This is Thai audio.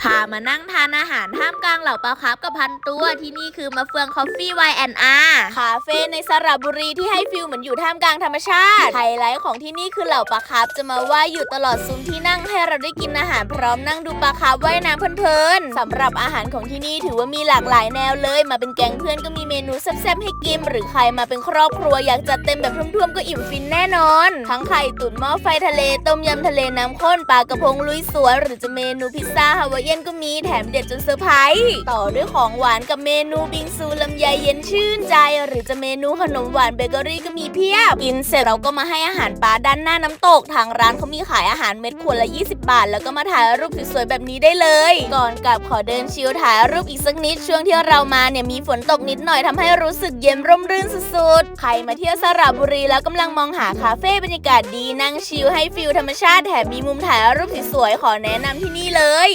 พามานั่งทานอาหารท่ามกลางเหล่าปลาคาร์ฟกับพันตัวที่นี่คือมาเฟืองคอฟฟี่ไวแอนอาคาเฟ่ในสระบุรีที่ให้ฟิลเหมือนอยู่ท่ามกลางธรรมชาติไฮไลท์ของที่นี่คือเหล่าปลาคาร์ฟจะมาว่ายอยู่ตลอดซุ้มที่นั่งให้เราได้กินอาหารพร้อมนั่งดูปลาคาร์ฟว่ายน้ำเพลินๆสำหรับอาหารของที่นี่ถือว่ามีหลากหลายแนวเลย มาเป็นแก๊งเพื่อนก็มีเมนูแซ่บๆให้กินหรือใครมาเป็นครอบครัวอยากจัดเต็มแบบท่วมๆก็อิ่มฟินแน่นอน ทั้งไข่ตุ๋นหม้อไฟทะเลต้มยำทะเลน้ำข้นปลากระพงลุยสวนหรือจะเมนูพิซซ่าฮาวายเอียนก็มีแถมเด็ดจนเซอร์ไพรส์ต่อด้วยของหวานกับเมนูบิงซูลำไยเย็นชื่นใจ หรือจะเมนูขนมหวานเบเกอรี่ก็มีเพียบ กินเสร็จเราก็มาให้อาหารปลาด้านหน้าน้ำตก ทางร้านเขามีขายอาหารเม็ดขวดละ 20 บาท แล้วก็มาถ่ายรูปสวยๆแบบนี้ได้เลย ก่อนกลับขอเดินชิลถ่ายรูปอีกสักนิดช่วงที่เรามาเนี่ยมีฝนตกนิดหน่อยทำให้รู้สึกเย็นร่มรื่นสุดๆ ใครมาเที่ยวสระบุรีแล้วกำลังมองหาคาเฟ่บรรยากาศดีนั่งชิลให้ฟิลธรรมชาติแถมมีมุมถ่ายรูปสวยๆขอแนะนำที่นี่เลย